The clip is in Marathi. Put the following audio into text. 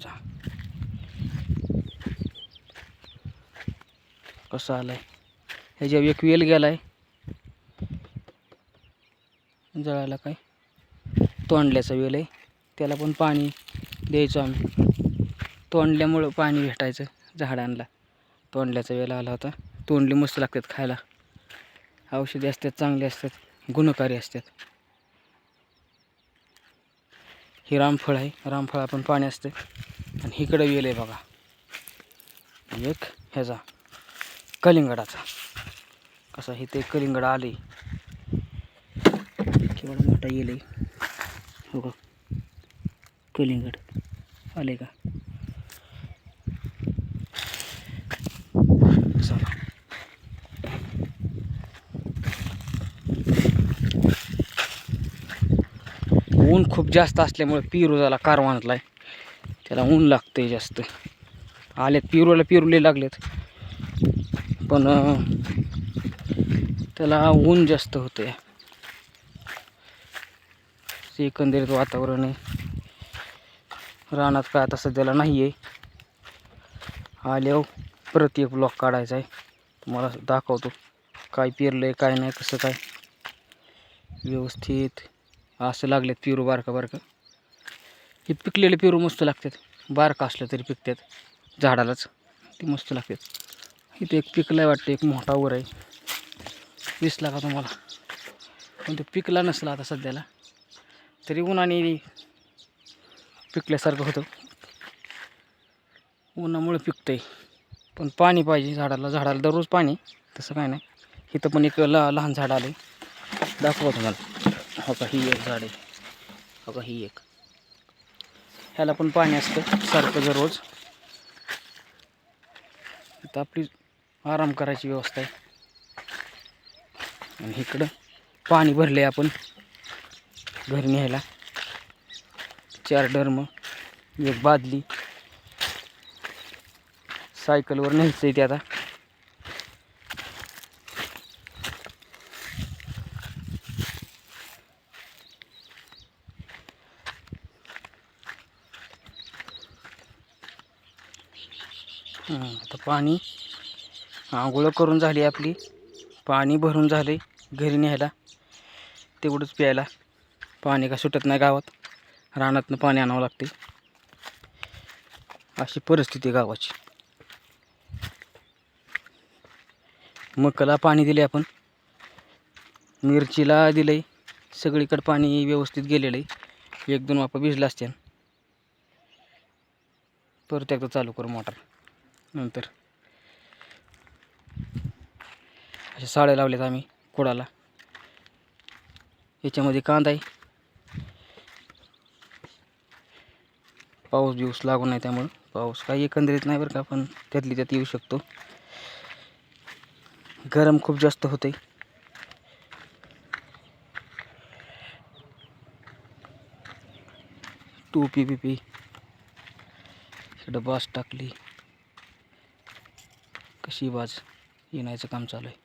जा. कसं आहे ह्याच्यावर एक वेल गेलाय. जळायला काय? तोंडल्याचा वेल आहे. त्याला पण पाणी द्यायचो आम्ही. तोंडल्यामुळं पाणी भेटायचं झाडांना. तोंडल्याचा वेल आला होता. तोंडली मस्त लागतात खायला. औषधी असतात चांगले असतात गुणकारी असतात. हे रामफळ आहे. रामफळा पण पाणी असतं. इकडं वेल आहे बघा. एक ह्याचा कलिंगडाचा. कसा हे ते कलिंगड आले केवढा मोठा येल आहे हो कलिंगड. आले का? ऊन खूप जास्त असल्यामुळे पिरूजाला आहे त्याला ऊन लागते जास्त. आलेत पिरूला पिरूले लागलेत. पण त्याला ऊन जास्त होतं आहे एकंदरीत वातावरण आहे. रानात काय आता सध्याला नाही आहे आल्यावर हो, परत एक ब्लॉक काढायचा आहे. तुम्हाला दाखवतो. काय पेरलं आहे काय नाही कसं काय. व्यवस्थित. असं लागलेत पिरू बारका बारका. हे पिकलेले पेरू मस्त लागतात. बारका असलं तरी पिकतात. झाडालाच ते मस्त लागतात. इथे एक पिकला वाटतं एक मोठा वर आहे. दिसला का तुम्हाला? पण तो पिकला नसला आता सध्याला. तरी उन्हाने पिकल्यासारखं होतं. उन्हामुळे पिकतं आहे पण पाणी पाहिजे झाडाला. झाडाला दररोज पाणी. तसं काय नाही. इथं पण एक ल लहान झाड आलं आहे दाखवा तुम्हाला. हो का ही एक झाड आहे. हो का ही एक. ह्याला पण पाणी असतं सारखं दररोज आता आपली आराम करायची व्यवस्था आहे. आणि इकडं पाणी भरले आपण घरी न्यायला. चार डर्म एक बादली. सायकलवर न्यायचं आहे ते आता. आता पाणी आंघोळ करून झाली आपली. पाणी भरून झाले घरी न्यायला. तेवढंच प्यायला. पाणी का सुटत नाही गावात. रानातनं पाणी आणावं लागते अशी परिस्थिती आहे गावाची. मकाला पाणी दिले आपण. मिरचीला दिलं आहे सगळीकडे पाणी व्यवस्थित गेलेलं आहे एक दोन वापा भिजला असत्या परत एकदा चालू करू मोटर. नंतर. अशा साड्या लावल्यात आम्ही कुडाला. याच्यामध्ये कांदा आहे. पाऊस बिऊस लागू नाही त्यामुळं. पाऊस काही एकंदरीत नाही बरं का आपण त्यातली त्यात येऊ शकतो. गरम खूप जास्त होते टोपी बिपी इकडं बास टाकली. कशी बाज येण्याचं काम चालू आहे?